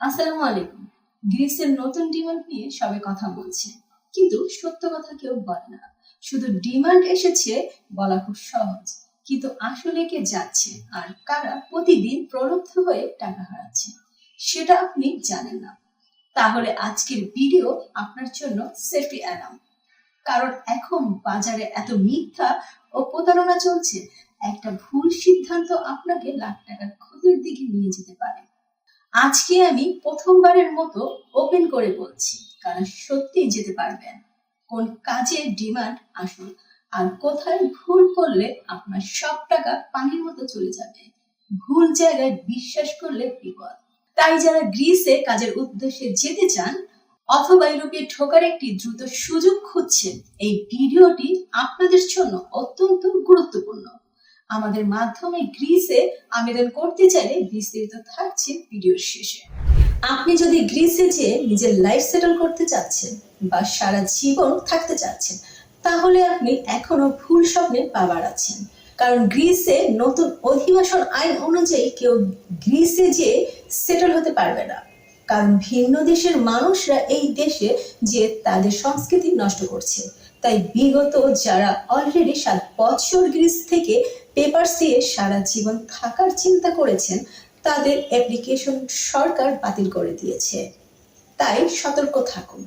আসসালামু আলাইকুম। গ্রিসের নতুন ডিমান্ড নিয়ে সবাই কথা বলছে। কিন্তু সত্য কথা কেউ বলে না। শুধু ডিমান্ড এসেছে বলা খুব সহজ। কিন্তু আসলে কে যাচ্ছে আর কারা প্রতিদিন প্রলুব্ধ হয়ে টাকা হারাচ্ছে, সেটা আপনি জানেন না। তাহলে আজকের ভিডিও আপনার জন্য সেফটি অ্যালার্ম। কারণ এখন বাজারে এত মিথ্যা ও প্রতারণা চলছে, একটা ভুল সিদ্ধান্ত আপনাকে লাখ টাকার ক্ষতির দিকে নিয়ে যেতে পারে। আজকে আমি প্রথমবারের মতো ওপেন করে বলছি, কারণ সত্যি যেতে পারবেন। কোন কাজের ডিমান্ড আসুন, আর কোথায় ভুল করলে আপনার সব টাকা পানির মতো চলে যাবে। ভুল জায়গায় বিশ্বাস করলে বিপদ। তাই যারা গ্রিসে কাজের উদ্দেশ্যে যেতে চান, অথবা ইউরোপে ঠোকার একটি দ্রুত সুযোগ খুঁজছেন, এই ভিডিওটি আপনাদের জন্য অত্যন্ত গুরুত্বপূর্ণ। আমাদের মাধ্যমে গ্রিসে আবেদন করতে চাইলে বিস্তারিত থাকছে ভিডিওর শেষে। আপনি যদি গ্রিসে যেয়ে নিজের লাইফ সেটেল করতে চাচ্ছেন বা সারা জীবন থাকতে চাচ্ছেন, তাহলে আপনি এখনও ভুল স্বপ্নে পা বাড়াচ্ছেন। কারণ গ্রিসে নতুন অধিবাসন আইন অনুযায়ী কেউ গ্রিসে যে সেটেল হতে পারবে না। কারণ ভিন্ন দেশের মানুষরা এই দেশে যে তাদের সংস্কৃতি নষ্ট করছে, তাই বিগত যারা অলরেডি সাত বছর গ্রিস থেকে পেপার দিয়ে সারা জীবন থাকার চিন্তা করেছেন, তাদের অ্যাপ্লিকেশন সরকার বাতিল করে দিয়েছে। তাই সতর্ক থাকুন।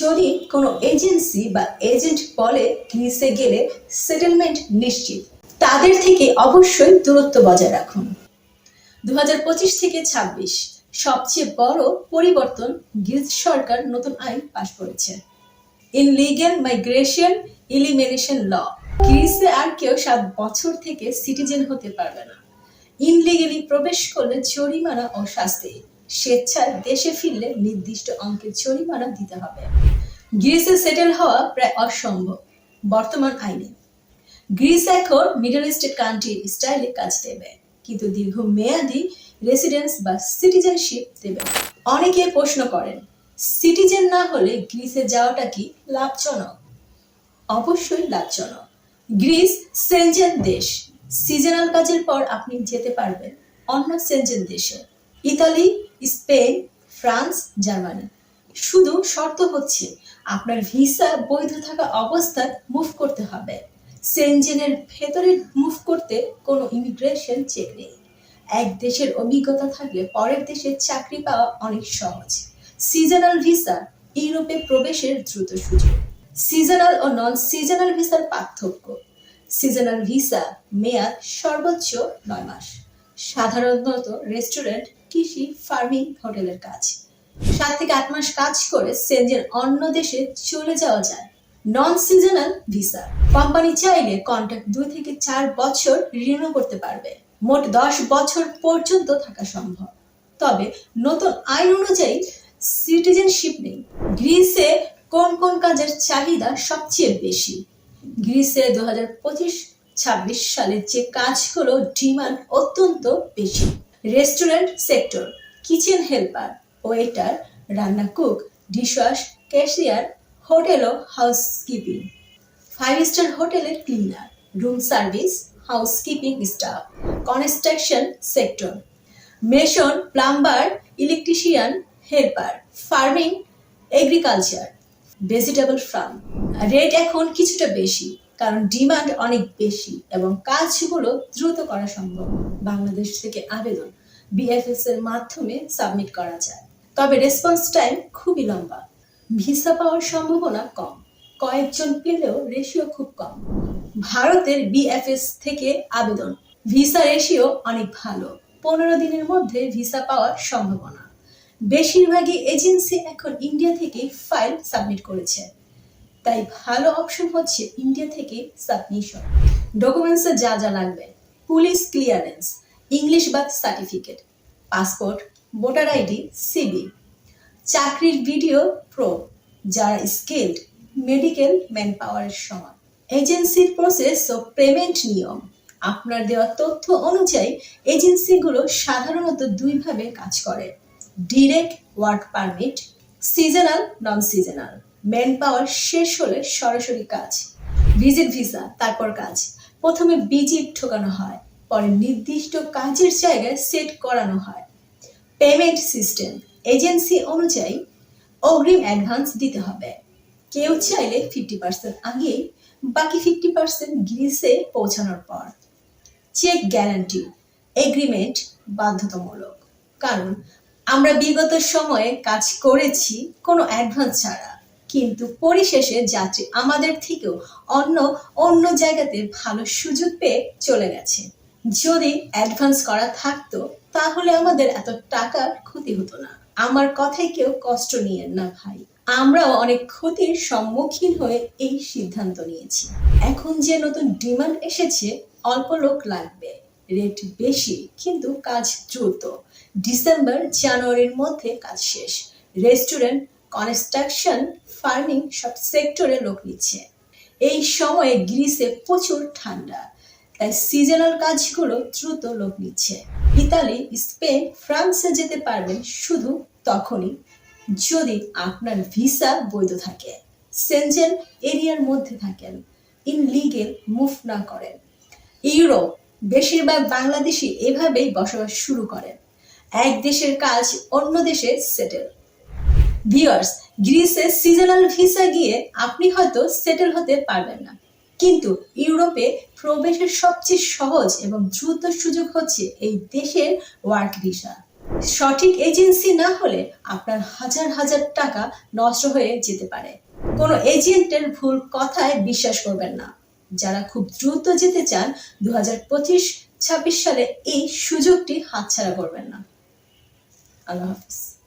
যদি কোনো এজেন্সি বা এজেন্ট বলে গ্রিসে গেলে সেটেলমেন্ট নিশ্চিত। তাদের থেকে অবশ্যই দূরত্ব বজায় রাখুন। দু হাজার পঁচিশ থেকে ২৬ সবচেয়ে বড় পরিবর্তন গ্রিস সরকার নতুন আইন পাশ করেছে। ইনলিগ্যাল মাইগ্রেশন ইলিমিনেশন ল গ্রিসে আর কেউ সাত বছর থেকে সিটিজেন হতে পারবে না। ইনলিগেলি প্রবেশ করলে জরিমানা ও শাস্তি। স্বেচ্ছায় দেশে ফিরলে নির্দিষ্ট অঙ্কের জরিমানা দিতে হবে। গ্রিসে সেটেল হওয়া প্রায় অসম্ভব। বর্তমান আইনে। গ্রিস এখন মিডল ইস্টের কান্ট্রি স্টাইলে কাজ দেবে, কিন্তু দীর্ঘ মেয়াদি রেসিডেন্স বা সিটিজেনশিপ দেবে। অনেকে প্রশ্ন করেন, সিটিজেন না হলে গ্রিসে যাওয়াটা কি লাভজনক? অবশ্যই লাভজনক। গ্রিস সেনজেন দেশ। সিজনাল কাজের পর আপনি যেতে পারবেন অন্য সেনজেন দেশে। ইতালি, স্পেন, ফ্রান্স, জার্মানি। শুধু শর্ত হচ্ছে আপনার ভিসা বৈধ থাকা অবস্থায় মুভ করতে হবে। সেনজেনের ভেতরে মুভ করতে কোনো ইমিগ্রেশন চেক নেই। এক দেশের অভিজ্ঞতা থাকলে পরের দেশে চাকরি পাওয়া অনেক সহজ। সিজনাল ভিসা ইউরোপে প্রবেশের দ্রুত সুযোগ। সিজনাল ও নন সিজনাল ভিসার পার্থক্য। সিজনাল ভিসা মেয়াদ সর্বোচ্চ নয় মাস। সাধারণত রেস্টুরেন্ট কৃষি ফার্মিং হোটেলের কাজ। সাত থেকে আট মাস কাজ করে সেনজেন অন্য দেশে চলে যাওয়া যায়। নন সিজনাল ভিসা কোম্পানি চাইলে কন্ট্রাক্ট দুই থেকে চার বছর রিনিউ করতে পারবে। মোট দশ বছর পর্যন্ত থাকা সম্ভব। তবে নতুন আইন অনুযায়ী সিটিজেনশিপ নেই। গ্রিসে কোন কোন কাজের চাহিদা সবচেয়ে বেশি? গ্রিসে দু হাজার পঁচিশ ছাব্বিশ সালে যে কাজগুলো ডিমান্ড অত্যন্ত বেশি। Restaurant sector, kitchen helper waiter রান্না কুক, ডিশওয়াশ, ক্যাশিয়ার, হোটেল ও হাউসকিপিং। ফাইভ স্টার হোটেলের cleaner, room service, housekeeping staff, construction sector. Mason, plumber, electrician, helper, farming, agriculture. Vegetable farm rate এখন কিছুটা বেশি, কারণ ডিমান্ড অনেক বেশি এবং কাজগুলো দ্রুত করা সম্ভব বাংলাদেশ থেকে আবেদন বিএফএস এর মাধ্যমে সাবমিট করা যায়। তবে রেসপন্স টাইম খুবই লম্বা। ভিসা পাওয়ার সম্ভাবনা কম। কয়েকজন পেলেও রেশিও খুব কম। ভারতের বিএফএস থেকে আবেদন। ভিসা রেশিও অনেক ভালো। পনেরো দিনের মধ্যে ভিসা পাওয়ার সম্ভাবনা। বেশিরভাগই এজেন্সি এখন ইন্ডিয়া থেকে ফাইল সাবমিট করেছে। তাই ভালো অপশন হচ্ছে ইন্ডিয়া থেকে সাবমিশন। ডকুমেন্টসে যা যা লাগবে। Police clearance, English birth certificate, passport, voter ID, CV. চাকরির ভিডিও প্রো যারা স্কিল্ড মেডিকেল ম্যান পাওয়ারের সমান। এজেন্সির প্রসেস ও পেমেন্ট নিয়ম। আপনার দেওয়া তথ্য অনুযায়ী এজেন্সিগুলো সাধারণত দুইভাবে কাজ করে। Direct work permit seasonal non seasonal man power শেষ হলে সরাসরি কাজ ভিজিট ভিসা তারপর কাজ। প্রথমে বিজিট ঠোকানো হয়, পরে নির্দিষ্ট কাজের জায়গায় সেট করানো হয়। পেমেন্ট সিস্টেম এজেন্সি অনুযায়ী অগ্রিম অ্যাডভান্স দিতে হবে। কেউ চাইলে ফিফটি পার্সেন্ট আগেই, বাকি ফিফটি পার্সেন্ট গ্রিসে পৌঁছানোর পর। চেক গ্যারান্টি এগ্রিমেন্ট বাধ্যতামূলক। কারণ আমরা বিগত সময়ে কাজ করেছি কোনো অ্যাডভান্স ছাড়া। কিন্তু পরিশেষে যাত্রী আমাদের থেকেও অন্য অন্য জায়গাতে ভালো সুযোগ পেয়ে চলে গেছে। যদি অ্যাডভান্স করা থাকতো, তাহলে আমাদের এত টাকার ক্ষতি হতো না। আমার কথায় কেউ কষ্ট নিয়েন না ভাই। আমরাও অনেক ক্ষতির সম্মুখীন হয়ে এই সিদ্ধান্ত নিয়েছি। এখন যে নতুন ডিমান্ড এসেছে, অল্প লোক লাগবে। রেট বেশি, কিন্তু কাজ দ্রুত। ডিসেম্বর, জানুয়ারির মধ্যে কাজ শেষ। রেস্টুরেন্ট, কনস্ট্রাকশন, ফার্মিং সব সেক্টরে লোক নিচ্ছে। এই সময়ে গ্রিসে প্রচুর ঠান্ডা, তাই সিজনাল কাজগুলো দ্রুত লোক নিচ্ছে। ইতালি, স্পেন, ফ্রান্সে যেতে পারবেন শুধু তখনই, যদি আপনার ভিসা বৈধ থাকে। সেনজেন এরিয়ার মধ্যে থাকেন। ইনলিগেল মুভ না করেন। ইউরোপ বেশিরভাগ বাংলাদেশি এভাবেই বসবাস শুরু করেন এক দেশের কাজ অন্য দেশে সেটেল ভিউয়ার্স গ্রিসে সিজনাল ভিসা গিয়ে আপনি হয়তো সেটেল হতে পারবেন না। কিন্তু ইউরোপে প্রবেশের সবচেয়ে সহজ এবং দ্রুত সুযোগ হচ্ছে এই দেশের ওয়ার্ক ভিসা সঠিক এজেন্সি না হলে আপনার হাজার হাজার টাকা নষ্ট হয়ে যেতে পারে। কোনো এজেন্টের ভুল কথায় বিশ্বাস করবেন না। যারা খুব দ্রুত যেতে চান দু হাজার পঁচিশ, ছাব্বিশ সালে এই সুযোগটি হাতছাড়া করবেন না। আল্লাহ হাফিজ।